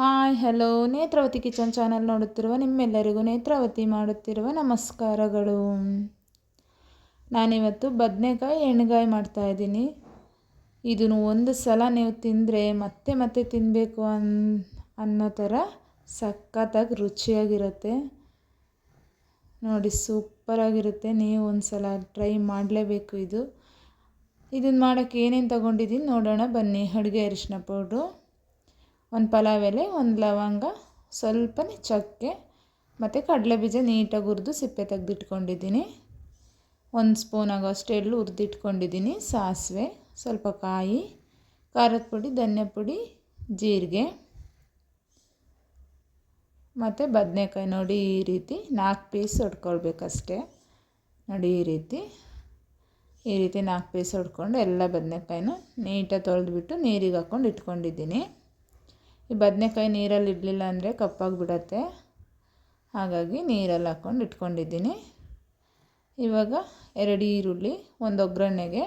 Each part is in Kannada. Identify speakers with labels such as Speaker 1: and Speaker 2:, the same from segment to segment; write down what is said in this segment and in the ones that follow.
Speaker 1: Hi, hello. Netravathi kitchen channel ನೋಡುತ್ತಿರುವ ನಿಮ್ಮೆಲ್ಲರಿಗೂ ನೇತ್ರಾವತಿ ಮಾಡುತ್ತಿರುವ ನಮಸ್ಕಾರಗಳು. ನಾನಿವತ್ತು ಬದನೆಕಾಯಿ ಎಣ್ಣೆಗಾಯಿ ಮಾಡ್ತಾಯಿದ್ದೀನಿ ಇದನ್ನು ಒಂದು ಸಲ ನೀವು ತಿಂದರೆ ಮತ್ತೆ ಮತ್ತೆ ತಿನ್ನಬೇಕು ಅನ್, ಅನ್ನೋ ಥರ ಸಖತ್ತಾಗಿ ರುಚಿಯಾಗಿರುತ್ತೆ. ನೋಡಿ, ಸೂಪರಾಗಿರುತ್ತೆ. ನೀವು ಒಂದು ಸಲ ಟ್ರೈ ಮಾಡಲೇಬೇಕು ಇದು. ಇದನ್ನು ಮಾಡೋಕ್ಕೆ ಏನೇನು ತೊಗೊಂಡಿದ್ದೀನಿ ನೋಡೋಣ. ಬನ್ನಿ, ಅಡುಗೆ ಅರಿಶಿನ ಪೌಡ್ರು. ಒಂದು ಪಲಾವ್ ಎಲೆ, ಒಂದು ಲವಂಗ, ಸ್ವಲ್ಪನೇ ಚಕ್ಕೆ ಮತ್ತು ಕಡಲೆಬೀಜ ನೀಟಾಗಿ ಹುರಿದು ಸಿಪ್ಪೆ ತೆಗೆದಿಟ್ಕೊಂಡಿದ್ದೀನಿ. ಒಂದು ಸ್ಪೂನ್ ಆಗೋಷ್ಟು ಎಳ್ಳು ಹುರಿದಿಟ್ಕೊಂಡಿದ್ದೀನಿ. ಸಾಸಿವೆ, ಸ್ವಲ್ಪ ಕಾಯಿ, ಖಾರದ ಪುಡಿ, ಧನ್ಯ ಪುಡಿ, ಜೀರಿಗೆ, ಮತ್ತು ಬದನೆಕಾಯಿ ನೋಡಿ ಈ ರೀತಿ ನಾಲ್ಕು ಪೀಸ್ ಹೊಡ್ಕೊಳ್ಬೇಕಷ್ಟೆ. ನೋಡಿ ಈ ರೀತಿ ಈ ರೀತಿ ನಾಲ್ಕು ಪೀಸ್ ಹೊಡ್ಕೊಂಡು ಎಲ್ಲ ಬದನೆಕಾಯಿನೂ ನೀಟಾಗಿ ತೊಳೆದ್ಬಿಟ್ಟು ನೀರಿಗೆ ಹಾಕ್ಕೊಂಡು ಇಟ್ಕೊಂಡಿದ್ದೀನಿ. ಈ ಬದನೆಕಾಯಿ ನೀರಲ್ಲಿ ಇಡಲಿಲ್ಲ ಅಂದರೆ ಕಪ್ಪಾಗಿಬಿಡತ್ತೆ. ಹಾಗಾಗಿ ನೀರಲ್ಲಿ ಹಾಕ್ಕೊಂಡು ಇಟ್ಕೊಂಡಿದ್ದೀನಿ. ಇವಾಗ ಎರಡು ಈರುಳ್ಳಿ, ಒಂದು ಒಗ್ಗರಣೆಗೆ,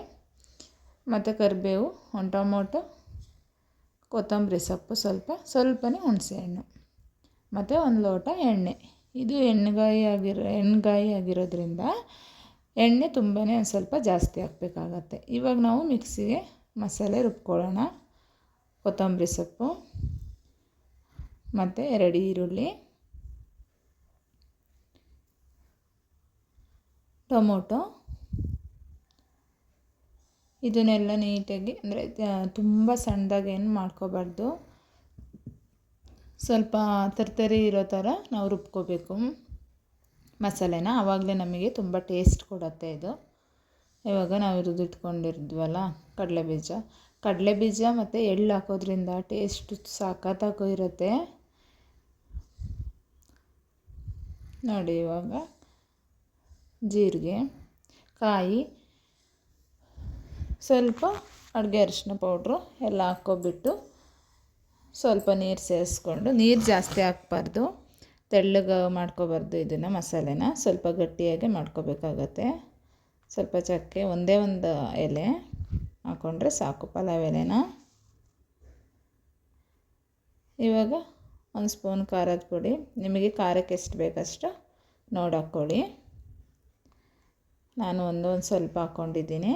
Speaker 1: ಮತ್ತು ಕರಿಬೇವು, ಒಂದು ಟೊಮೊಟೊ, ಕೊತ್ತಂಬರಿ ಸೊಪ್ಪು ಸ್ವಲ್ಪ, ಸ್ವಲ್ಪನೇ ಹುಣಸೆಹಣ್ಣು ಮತ್ತು ಒಂದು ಲೋಟ ಎಣ್ಣೆ. ಇದು ಎಣ್ಣೆಗಾಯಿ ಆಗಿರೋ ಎಣ್ಣೆಗಾಯಿ ಆಗಿರೋದ್ರಿಂದ ಎಣ್ಣೆ ತುಂಬಾ ಒಂದು ಸ್ವಲ್ಪ ಜಾಸ್ತಿ ಹಾಕಬೇಕಾಗತ್ತೆ. ಇವಾಗ ನಾವು ಮಿಕ್ಸಿಗೆ ಮಸಾಲೆ ರುಬ್ಕೊಳ್ಳೋಣ. ಕೊತ್ತಂಬರಿ ಸೊಪ್ಪು ಮತ್ತು ಎರಡು ಈರುಳ್ಳಿ, ಟೊಮೊಟೊ. ಇದನ್ನೆಲ್ಲ ನೀಟಾಗಿ, ಅಂದರೆ ತುಂಬ ಸಣ್ಣದಾಗಿ ಏನು ಮಾಡ್ಕೋಬಾರ್ದು. ಸ್ವಲ್ಪ ತರ್ತರಿ ಇರೋ ಥರ ನಾವು ರುಬ್ಕೋಬೇಕು. ಮಸಾಲೆನ ಆವಾಗಲೇ ನಮಗೆ ತುಂಬ ಟೇಸ್ಟ್ ಕೊಡುತ್ತೆ ಇದು. ಇವಾಗ ನಾವು ಇಟ್ಕೊಂಡಿದ್ವಲ್ಲ ಕಡಲೆ ಬೀಜ ಕಡಲೆ ಬೀಜ ಮತ್ತು ಎಳ್ಳು ಹಾಕೋದ್ರಿಂದ ಟೇಸ್ಟ್ ಸಖತ್ತಾಗೂ ಇರುತ್ತೆ. ನೋಡಿ ಇವಾಗ ಜೀರಿಗೆ, ಕಾಯಿ, ಸ್ವಲ್ಪ ಅಡುಗೆ ಅರಿಶಿನ ಪೌಡ್ರು ಎಲ್ಲ ಹಾಕ್ಕೊಬಿಟ್ಟು ಸ್ವಲ್ಪ ನೀರು ಸೇರಿಸ್ಕೊಂಡು, ನೀರು ಜಾಸ್ತಿ ಹಾಕ್ಬಾರ್ದು, ತೆಳ್ಳಗೆ ಮಾಡ್ಕೋಬಾರ್ದು ಇದನ್ನು, ಮಸಾಲೆನ ಸ್ವಲ್ಪ ಗಟ್ಟಿಯಾಗಿ ಮಾಡ್ಕೋಬೇಕಾಗತ್ತೆ. ಸ್ವಲ್ಪ ಚಕ್ಕೆ, ಒಂದೇ ಒಂದು ಎಲೆ ಹಾಕ್ಕೊಂಡ್ರೆ ಸಾಕು, ಪಲಾವ್ ಎಲೆನ. ಇವಾಗ ಒಂದು ಸ್ಪೂನ್ ಖಾರದ ಪುಡಿ. ನಿಮಗೆ ಖಾರಕ್ಕೆ ಎಷ್ಟು ಬೇಕಷ್ಟು ನೋಡಿ ಹಾಕ್ಕೊಳ್ಳಿ ನಾನು ಒಂದೊಂದು ಸ್ವಲ್ಪ ಹಾಕ್ಕೊಂಡಿದ್ದೀನಿ.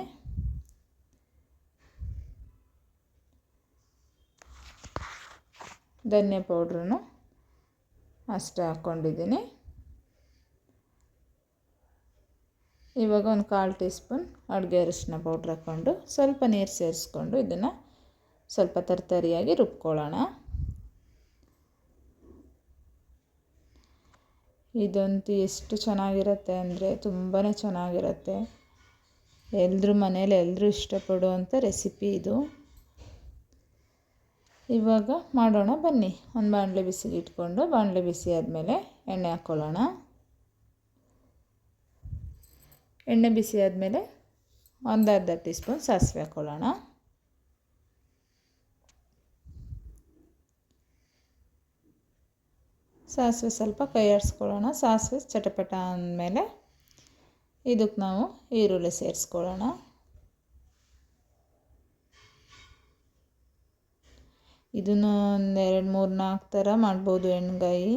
Speaker 1: ಧನ್ಯ ಪೌಡ್ರನ್ನು ಅಷ್ಟೇ ಹಾಕ್ಕೊಂಡಿದ್ದೀನಿ. ಇವಾಗ ಒಂದು ಕಾಲು ಟೀ ಸ್ಪೂನ್ ಅಡುಗೆ ಅರಿಶಿನ ಪೌಡ್ರ್ ಹಾಕ್ಕೊಂಡು ಸ್ವಲ್ಪ ನೀರು ಸೇರಿಸ್ಕೊಂಡು ಇದನ್ನು ಸ್ವಲ್ಪ ತರ್ತರಿಯಾಗಿ ರುಬ್ಕೊಳ್ಳೋಣ. ಇದಂತೂ ಎಷ್ಟು ಚೆನ್ನಾಗಿರುತ್ತೆ ಅಂದರೆ ತುಂಬಾ ಚೆನ್ನಾಗಿರುತ್ತೆ. ಎಲ್ಲರೂ ಮನೇಲಿ ಎಲ್ಲರೂ ಇಷ್ಟಪಡುವಂಥ ರೆಸಿಪಿ ಇದು. ಇವಾಗ ಮಾಡೋಣ ಬನ್ನಿ. ಒಂದು ಬಾಣಲೆ ಬಿಸಿಗೆ ಇಟ್ಕೊಂಡು ಬಾಣಲೆ ಬಿಸಿ ಆದಮೇಲೆ ಎಣ್ಣೆ ಹಾಕ್ಕೊಳ್ಳೋಣ. ಎಣ್ಣೆ ಬಿಸಿ ಆದಮೇಲೆ ಒಂದು ಅರ್ಧ ಟೀ ಸ್ಪೂನ್ ಸಾಸಿವೆ ಹಾಕ್ಕೊಳ್ಳೋಣ. ಸಾಸಿವೆ ಸ್ವಲ್ಪ ಕೈ ಆಡಿಸ್ಕೊಳ್ಳೋಣ ಸಾಸಿವೆ ಚಟಪಟ ಅಂದಮೇಲೆ ಇದಕ್ಕೆ ನಾವು ಈರುಳ್ಳಿ ಸೇರಿಸ್ಕೊಳ್ಳೋಣ. ಇದನ್ನು ಒಂದು ಎರಡು ಮೂರು ನಾಲ್ಕು ಥರ ಮಾಡ್ಬೋದು ಎಣ್ಗಾಯಿ.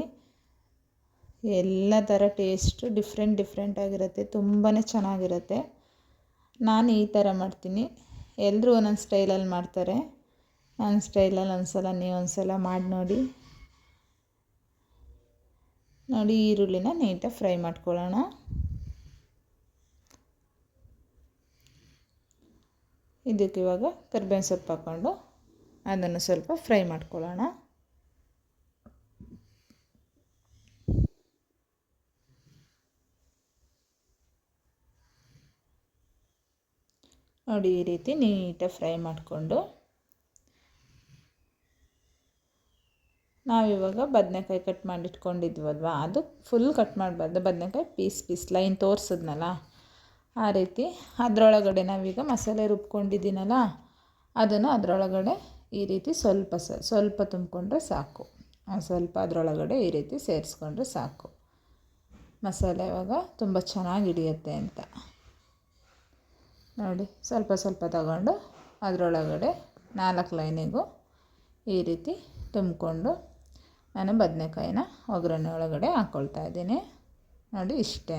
Speaker 1: ಎಲ್ಲ ಥರ ಟೇಸ್ಟು ಡಿಫ್ರೆಂಟ್ ಡಿಫ್ರೆಂಟ್ ಆಗಿರುತ್ತೆ ತುಂಬಾ ಚೆನ್ನಾಗಿರುತ್ತೆ. ನಾನು ಈ ಥರ ಮಾಡ್ತೀನಿ. ಎಲ್ಲರೂ ಒಂದೊಂದು ಸ್ಟೈಲಲ್ಲಿ ಮಾಡ್ತಾರೆ. ನನ್ನ ಸ್ಟೈಲಲ್ಲಿ ಒಂದು ಸಲ ನೀವು ಒಂದು ಸಲ ಮಾಡಿ ನೋಡಿ. ನೋಡಿ ಈರುಳ್ಳಿನ ನೀಟಾಗಿ ಫ್ರೈ ಮಾಡ್ಕೊಳ್ಳೋಣ. ಇದಕ್ಕೆ ಇವಾಗ ಕರ್ಬೇವಿನ ಸೊಪ್ಪು ಹಾಕ್ಕೊಂಡು ಅದನ್ನು ಸ್ವಲ್ಪ ಫ್ರೈ ಮಾಡ್ಕೊಳ್ಳೋಣ. ನೋಡಿ ಈ ರೀತಿ ನೀಟಾಗಿ ಫ್ರೈ ಮಾಡಿಕೊಂಡು ನಾವಿವಾಗ ಬದನೆಕಾಯಿ ಕಟ್ ಮಾಡಿಟ್ಕೊಂಡಿದ್ವಲ್ವ? ಅದು ಫುಲ್ ಕಟ್ ಮಾಡಬಾರ್ದು. ಬದನೆಕಾಯಿ ಪೀಸ್ ಪೀಸ್ ಲೈನ್ ತೋರಿಸಿದ್ನಲ್ಲ? ಆ ರೀತಿ. ಅದರೊಳಗಡೆ ನಾವೀಗ ಮಸಾಲೆ ರುಬ್ಕೊಂಡಿದ್ದೀನಲ್ಲ? ಅದನ್ನು ಅದರೊಳಗಡೆ ಈ ರೀತಿ ಸ್ವಲ್ಪ ಸ್ವಲ್ಪ ತುಂಬಿಕೊಂಡ್ರೆ ಸಾಕು. ಸ್ವಲ್ಪ ಅದರೊಳಗಡೆ ಈ ರೀತಿ ಸೇರಿಸ್ಕೊಂಡ್ರೆ ಸಾಕು. ಮಸಾಲೆ ಇವಾಗ ತುಂಬ ಚೆನ್ನಾಗಿ ಹಿಡಿಯುತ್ತೆ ಅಂತ. ನೋಡಿ, ಸ್ವಲ್ಪ ಸ್ವಲ್ಪ ತಗೊಂಡು ಅದರೊಳಗಡೆ ನಾಲ್ಕು ಲೈನಿಗೂ ಈ ರೀತಿ ತುಂಬಿಕೊಂಡು ನಾನು ಬದನೆಕಾಯಿನ ಒಗ್ಗರಣೆ ಒಳಗಡೆ ಹಾಕ್ಕೊಳ್ತಾ ಇದ್ದೀನಿ. ನೋಡಿ ಇಷ್ಟೇ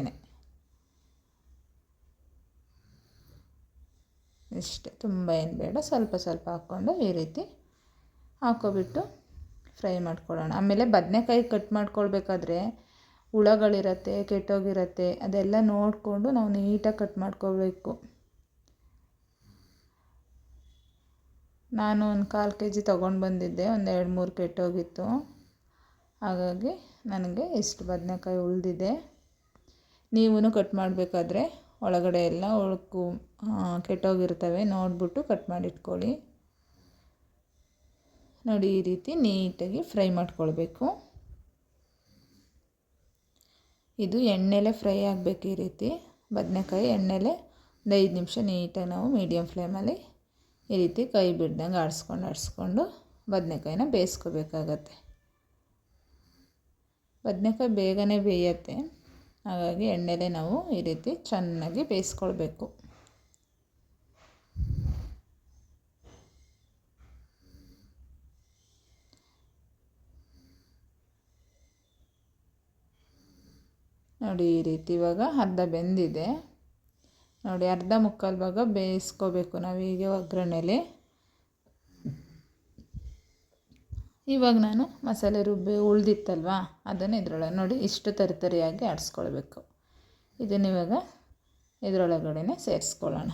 Speaker 1: ಇಷ್ಟೇ, ತುಂಬ ಏನು ಬೇಡ, ಸ್ವಲ್ಪ ಸ್ವಲ್ಪ ಹಾಕ್ಕೊಂಡು ಈ ರೀತಿ ಹಾಕ್ಕೊಬಿಟ್ಟು ಫ್ರೈ ಮಾಡ್ಕೊಳ್ಳೋಣ. ಆಮೇಲೆ ಬದನೆಕಾಯಿ ಕಟ್ ಮಾಡ್ಕೊಳ್ಬೇಕಾದ್ರೆ ಹುಳಗಳಿರತ್ತೆ, ಕೆಟ್ಟೋಗಿರತ್ತೆ, ಅದೆಲ್ಲ ನೋಡಿಕೊಂಡು ನಾವು ನೀಟಾಗಿ ಕಟ್ ಮಾಡ್ಕೋಬೇಕು ನಾನು ಒಂದು ಕಾಲು ಕೆ ಜಿ ತೊಗೊಂಡು ಬಂದಿದ್ದೆ ಒಂದು ಎರಡು ಮೂರು ಕೆಟ್ಟೋಗಿತ್ತು. ಹಾಗಾಗಿ ನನಗೆ ಇಷ್ಟು ಬದನೆಕಾಯಿ ಉಳಿದಿದೆ. ನೀವೂ ಕಟ್ ಮಾಡಬೇಕಾದ್ರೆ ಒಳಗಡೆ ಎಲ್ಲ ಉಳ್ಕು ಕೆಟ್ಟೋಗಿರ್ತವೆ, ನೋಡಿಬಿಟ್ಟು ಕಟ್ ಮಾಡಿಟ್ಕೊಳ್ಳಿ. ನೋಡಿ, ಈ ರೀತಿ ನೀಟಾಗಿ ಫ್ರೈ ಮಾಡ್ಕೊಳ್ಬೇಕು. ಇದು ಎಣ್ಣೆಲೆ ಫ್ರೈ ಆಗಬೇಕು ಈ ರೀತಿ. ಬದನೆಕಾಯಿ ಎಣ್ಣೆಲೆ ಒಂದು ಐದು ನಿಮಿಷ ನೀಟಾಗಿ ನಾವು ಮೀಡಿಯಮ್ ಫ್ಲೇಮಲ್ಲಿ ಈ ರೀತಿ ಕೈ ಬಿಡ್ದಂಗೆ ಆಡಿಸ್ಕೊಂಡು ಆಡಿಸ್ಕೊಂಡು ಬದನೆಕಾಯಿನ ಬೇಯಿಸ್ಕೋಬೇಕಾಗತ್ತೆ. ಬದನೆಕಾಯಿ ಬೇಗನೆ ಬೇಯುತ್ತೆ. ಹಾಗಾಗಿ ಎಣ್ಣೆಲೆ ನಾವು ಈ ರೀತಿ ಚೆನ್ನಾಗಿ ಬೇಯಿಸ್ಕೊಳ್ಬೇಕು. ನೋಡಿ ಈ ರೀತಿ ಇವಾಗ ಅರ್ಧ ಬೆಂದಿದೆ. ನೋಡಿ ಅರ್ಧ ಮುಕ್ಕಾಲು ಭಾಗ ಬೇಯಿಸ್ಕೋಬೇಕು. ನಾವು ಹೀಗೆ ಒಗ್ಗರಣೆಲಿ ಇವಾಗ ನಾನು ಮಸಾಲೆ ರುಬ್ಬಿ ಉಳ್ದಿತ್ತಲ್ವಾ? ಅದನ್ನು ಇದ್ರೊಳಗೆ ನೋಡಿ, ಇಷ್ಟು ತರಿತರಿಯಾಗಿ ಆಡಿಸ್ಕೊಳ್ಬೇಕು. ಇದನ್ನು ಇವಾಗ ಇದರೊಳಗಡೆ ಸೇರಿಸ್ಕೊಳ್ಳೋಣ.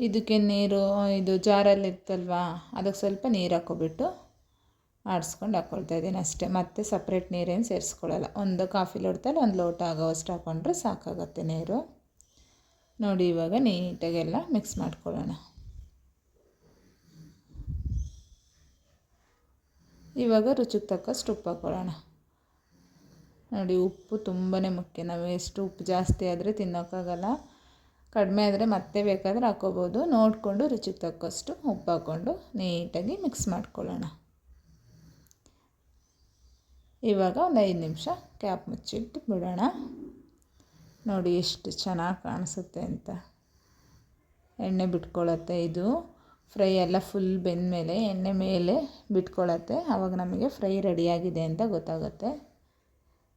Speaker 1: ಇದಕ್ಕೆ ನೀರು, ಇದು ಜಾರಲ್ಲಿ ಇತ್ತಲ್ವಾ ಅದಕ್ಕೆ ಸ್ವಲ್ಪ ನೀರು ಹಾಕ್ಕೊಬಿಟ್ಟು ಆಡಿಸ್ಕೊಂಡು ಹಾಕ್ಕೊಳ್ತಾ ಇದ್ದೀನಿ ಅಷ್ಟೇ. ಮತ್ತೆ ಸಪ್ರೇಟ್ ನೀರೇನು ಸೇರಿಸ್ಕೊಳ್ಳಲ್ಲ. ಒಂದು ಕಾಫಿ ಲೋಟದಲ್ಲಿ ಒಂದು ಲೋಟ ಆಗೋವಷ್ಟು ಹಾಕ್ಕೊಂಡ್ರೆ ಸಾಕಾಗತ್ತೆ ನೀರು. ನೋಡಿ ಇವಾಗ ನೀಟಾಗೆಲ್ಲ ಮಿಕ್ಸ್ ಮಾಡ್ಕೊಳ್ಳೋಣ. ಇವಾಗ ರುಚಿಗೆ ತಕ್ಕಷ್ಟು ಉಪ್ಪು ಹಾಕ್ಕೊಳ್ಳೋಣ ನೋಡಿ ಉಪ್ಪು ತುಂಬಾ ಮುಖ್ಯ. ನಾವು ಎಷ್ಟು ಉಪ್ಪು ಜಾಸ್ತಿ ಆದರೆ ತಿನ್ನೋಕ್ಕಾಗಲ್ಲ. ಕಡಿಮೆ ಆದರೆ ಮತ್ತೆ ಬೇಕಾದರೆ ಹಾಕ್ಕೋಬೋದು. ನೋಡಿಕೊಂಡು ರುಚಿಗೆ ತಕ್ಕಷ್ಟು ಉಪ್ಪು ಹಾಕ್ಕೊಂಡು ನೀಟಾಗಿ ಮಿಕ್ಸ್ ಮಾಡ್ಕೊಳ್ಳೋಣ. ಇವಾಗ ಒಂದು ಐದು ನಿಮಿಷ ಕ್ಯಾಪ್ ಮುಚ್ಚಿಟ್ಟು ಬಿಡೋಣ. ನೋಡಿ ಎಷ್ಟು ಚೆನ್ನಾಗಿ ಕಾಣಿಸುತ್ತೆ ಅಂತ. ಎಣ್ಣೆ ಬಿಟ್ಕೊಳತ್ತೆ ಇದು. ಫ್ರೈ ಎಲ್ಲ ಫುಲ್ ಬೆಂದ ಮೇಲೆ ಎಣ್ಣೆ ಮೇಲೆ ಬಿಟ್ಕೊಳತ್ತೆ. ಆವಾಗ ನಮಗೆ ಫ್ರೈ ರೆಡಿಯಾಗಿದೆ ಅಂತ ಗೊತ್ತಾಗುತ್ತೆ.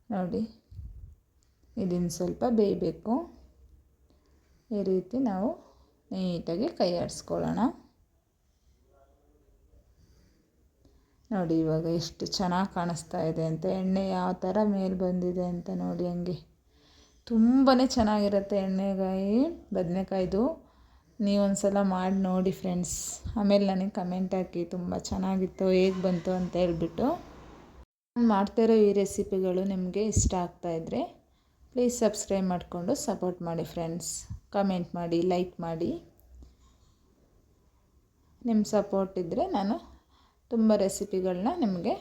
Speaker 1: ನೋಡಿ, ಇದನ್ನು ಸ್ವಲ್ಪ ಬೇಯಬೇಕು. ಈ ರೀತಿ ನಾವು ನೀಟಾಗಿ ಕೈ ಆಡಿಸ್ಕೊಳ್ಳೋಣ. ನೋಡಿ, ಇವಾಗ ಎಷ್ಟು ಚೆನ್ನಾಗಿ ಕಾಣಿಸ್ತಾ ಇದೆ ಅಂತ. ಎಣ್ಣೆ ಯಾವ ಥರ ಮೇಲೆ ಬಂದಿದೆ ಅಂತ ನೋಡಿ ಹಂಗೆ. ತುಂಬಾ ಚೆನ್ನಾಗಿರುತ್ತೆ ಎಣ್ಣೆಗಾಯಿ, ಬದನೆಕಾಯ್ದು. ನೀವೊಂದು ಸಲ ಮಾಡಿ ನೋಡಿ ಫ್ರೆಂಡ್ಸ್. ಆಮೇಲೆ ನನಗೆ ಕಮೆಂಟ್ ಹಾಕಿ, ತುಂಬ ಚೆನ್ನಾಗಿತ್ತು, ಹೇಗೆ ಬಂತು ಅಂತ ಹೇಳ್ಬಿಟ್ಟು. ನಾನು ಮಾಡ್ತಿರೋ ಈ ರೆಸಿಪಿಗಳು ನಿಮಗೆ ಇಷ್ಟ ಆಗ್ತಾಯಿದ್ರೆ ಪ್ಲೀಸ್ ಸಬ್ಸ್ಕ್ರೈಬ್ ಮಾಡಿಕೊಂಡು ಸಪೋರ್ಟ್ ಮಾಡಿ ಫ್ರೆಂಡ್ಸ್. ಕಮೆಂಟ್ ಮಾಡಿ ಲೈಕ್ ಮಾಡಿ. ನಿಮ್ಮ ಸಪೋರ್ಟ್ ಇದ್ದರೆ ನಾನು ತುಂಬ ರೆಸಿಪಿಗಳನ್ನ ನಿಮಗೆ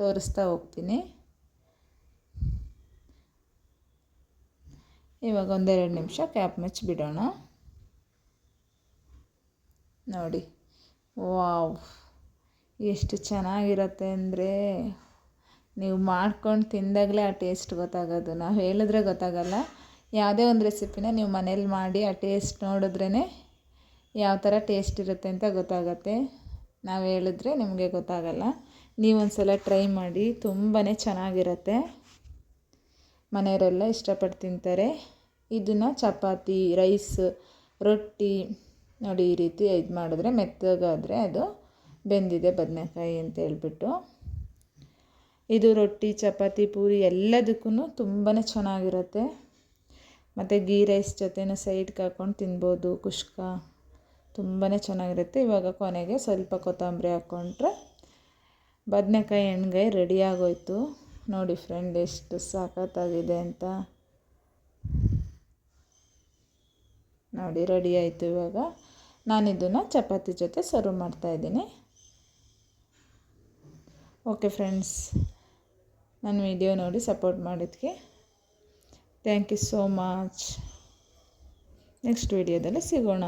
Speaker 1: ತೋರಿಸ್ತಾ ಹೋಗ್ತೀನಿ. ಇವಾಗ ಒಂದೆರಡು ನಿಮಿಷ ಕ್ಯಾಪ್ ಮುಚ್ಚಿಬಿಡೋಣ ನೋಡಿ. ವಾವ್. ಎಷ್ಟು ಚೆನ್ನಾಗಿರುತ್ತೆ ಅಂದರೆ ನೀವು ಮಾಡ್ಕೊಂಡು ತಿಂದಾಗಲೇ ಆ ಟೇಸ್ಟ್ ಗೊತ್ತಾಗೋದು. ನಾವು ಹೇಳಿದ್ರೆ ಗೊತ್ತಾಗಲ್ಲ. ಯಾವುದೇ ಒಂದು ರೆಸಿಪಿನ ನೀವು ಮನೇಲಿ ಮಾಡಿ ಆ ಟೇಸ್ಟ್ ನೋಡಿದ್ರೇ ಯಾವ ಥರ ಟೇಸ್ಟ್ ಇರುತ್ತೆ ಅಂತ ಗೊತ್ತಾಗತ್ತೆ. ನಾವು ಹೇಳಿದ್ರೆ ನಿಮಗೆ ಗೊತ್ತಾಗಲ್ಲ. ನೀವೊಂದು ಸಲ ಟ್ರೈ ಮಾಡಿ ತುಂಬಾ ಚೆನ್ನಾಗಿರುತ್ತೆ. ಮನೆಯವರೆಲ್ಲ ಇಷ್ಟಪಟ್ಟು ತಿಂತಾರೆ. ಇದನ್ನು ಚಪಾತಿ, ರೈಸ್, ರೊಟ್ಟಿ ನೋಡಿ ಈ ರೀತಿ ಇದು ಮಾಡಿದ್ರೆ ಮೆತ್ತಗಾದರೆ ಅದು ಬೆಂದಿದೆ ಬದನೆಕಾಯಿ ಅಂತ ಹೇಳ್ಬಿಟ್ಟು. ಇದು ರೊಟ್ಟಿ, ಚಪಾತಿ, ಪೂರಿ ಎಲ್ಲದಕ್ಕೂ ತುಂಬಾ ಚೆನ್ನಾಗಿರುತ್ತೆ. ಮತ್ತು ಗೀ ರೈಸ್ ಜೊತೆನೂ ಸೈಡ್ಗೆ ಹಾಕ್ಕೊಂಡು ತಿನ್ಬೋದು, ಕುಷ್ಕ ತುಂಬಾ ಚೆನ್ನಾಗಿರುತ್ತೆ. ಇವಾಗ ಕೊನೆಗೆ ಸ್ವಲ್ಪ ಕೊತ್ತಂಬರಿ ಹಾಕ್ಕೊಂಡ್ರೆ ಬದನೆಕಾಯಿ ಎಣ್ಗಾಯಿ ರೆಡಿ ಆಗೋಯ್ತು. ನೋಡಿ ಫ್ರೆಂಡ್, ಎಷ್ಟು ಸಾಕತ್ತಾಗಿದೆ ಅಂತ. ನೋಡಿ ರೆಡಿ ಆಯಿತು ಇವಾಗ. ನಾನಿದನ್ನು ಚಪಾತಿ ಜೊತೆ ಸರ್ವ್ ಮಾಡ್ತಾಯಿದ್ದೀನಿ ಓಕೆ ಫ್ರೆಂಡ್ಸ್ ನನ್ನ ವಿಡಿಯೋ ನೋಡಿ support ಮಾಡಿದ್ಕೆ. Thank you so much next ವಿಡಿಯೋದಲ್ಲಿ ಸಿಗೋಣ.